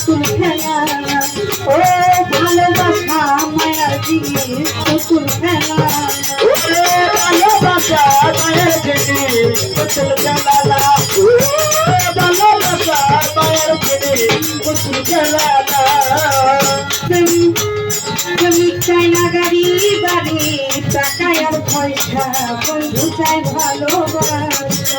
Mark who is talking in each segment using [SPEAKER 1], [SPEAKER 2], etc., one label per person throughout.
[SPEAKER 1] পুতুল খেলা ও ভালোবাসা মায়ার জিনিস পুতুল খেলা।
[SPEAKER 2] ওরে ভালোবাসা মায়ের জিনিস পুতুল খেলানা ওরে ভালোবাসা মায়ের জিনিস পুতুল খেলানা
[SPEAKER 1] প্রেমিক চাই আর পয়সা, বন্ধু চাই ভালোবাসা।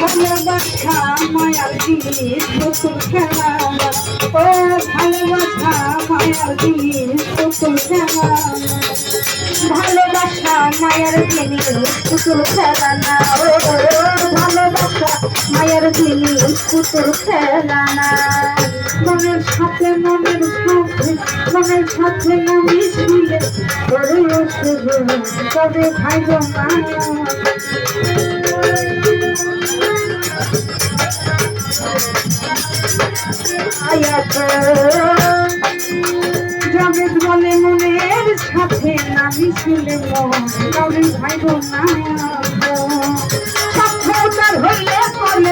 [SPEAKER 1] ভালোবাসা, মায়ার জিনিস, পুতুল খেলা। ও ভালোবাসা, মায়ার জিনিস, পুতুল খেলা ভালোবাসা মায়ের জিনিস পুতুল মায়ের জিনিস পুতুল খেলা না মনের সাথে মনের সাথে মনের সাথে না মিশিলে করে শুধু তবে ভাই মায়া জগৎ বলে মনের সাথে না মিশিলে মন, তবে ভাই না সাক্ষাৎকার হইলে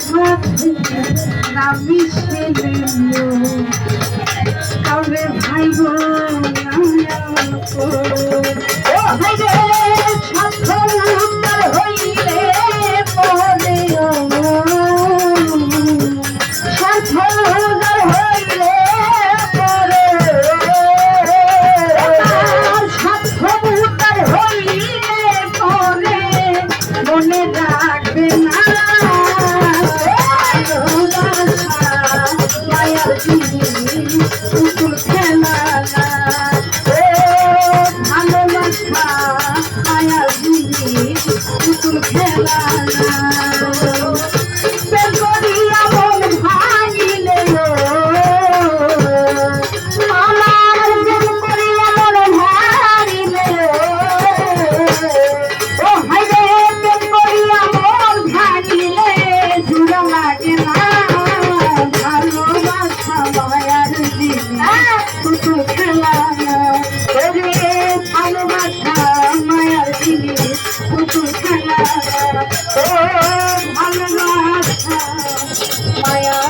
[SPEAKER 1] সাথে না মিশিলে তবে ভাই বোন ভাই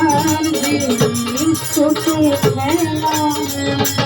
[SPEAKER 1] Thank you.